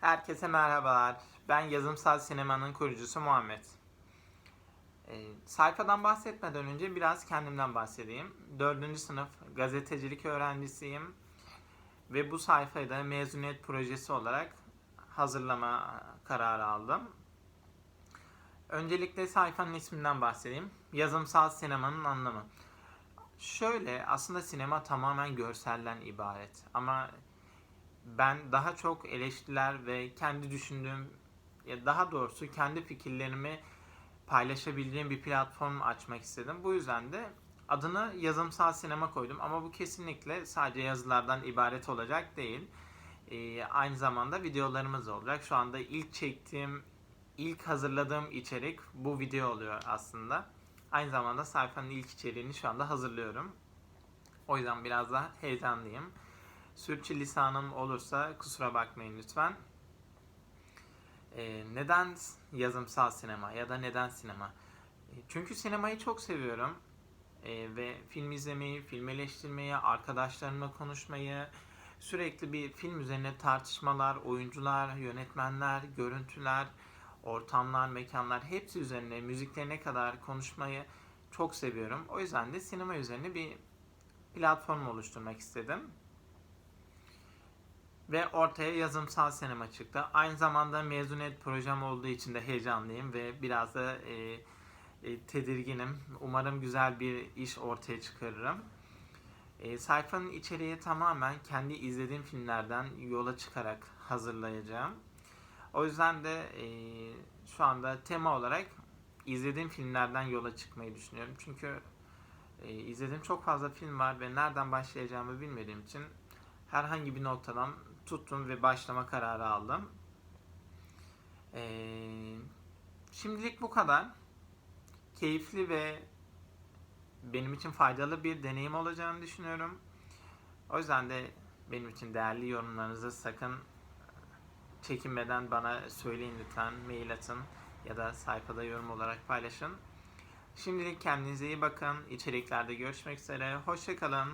Herkese merhabalar. Ben Yazımsal Sinema'nın kurucusu Muhammed. Ee, sayfadan bahsetmeden önce biraz kendimden bahsedeyim. 4. sınıf gazetecilik öğrencisiyim. Ve bu sayfayı da mezuniyet projesi olarak hazırlama kararı aldım. Öncelikle sayfanın isminden bahsedeyim. Yazımsal sinemanın anlamı. Şöyle aslında sinema tamamen görselden ibaret. Ama ben daha çok eleştiriler ve kendi düşündüğüm ya daha doğrusu kendi fikirlerimi paylaşabildiğim bir platform açmak istedim. Bu yüzden de adını yazımsal sinema koydum ama bu kesinlikle sadece yazılardan ibaret olacak değil. Ee, aynı zamanda videolarımız olacak. Şu anda ilk çektiğim, ilk hazırladığım içerik bu video oluyor aslında. Aynı zamanda sayfanın ilk içeriğini şu anda hazırlıyorum. O yüzden biraz daha heyecanlıyım. Sürçülisanım olursa kusura bakmayın lütfen. Ee, neden yazımsal sinema ya da neden sinema? E, Çünkü sinemayı çok seviyorum. Ee, ve film izlemeyi, film eleştirmeyi, arkadaşlarımla konuşmayı, sürekli bir film üzerine tartışmalar, oyuncular, yönetmenler, görüntüler, ortamlar, mekanlar hepsi üzerine müziklerine kadar konuşmayı çok seviyorum. O yüzden de sinema üzerine bir platform oluşturmak istedim ve ortaya yazımsal sinema çıktı. Aynı zamanda mezuniyet projem olduğu için de heyecanlıyım ve biraz da e, e, tedirginim. Umarım güzel bir iş ortaya çıkarırım. E, sayfanın içeriği tamamen kendi izlediğim filmlerden yola çıkarak hazırlayacağım. O yüzden de e, şu anda tema olarak izlediğim filmlerden yola çıkmayı düşünüyorum. Çünkü e, izlediğim çok fazla film var ve nereden başlayacağımı bilmediğim için herhangi bir noktadan tuttum ve başlama kararı aldım. Ee, şimdilik bu kadar. Keyifli ve benim için faydalı bir deneyim olacağını düşünüyorum. O yüzden de benim için değerli yorumlarınızı sakın çekinmeden bana söyleyin lütfen. Mail atın ya da sayfada yorum olarak paylaşın. Şimdilik kendinize iyi bakın. İçeriklerde görüşmek üzere. Hoşçakalın.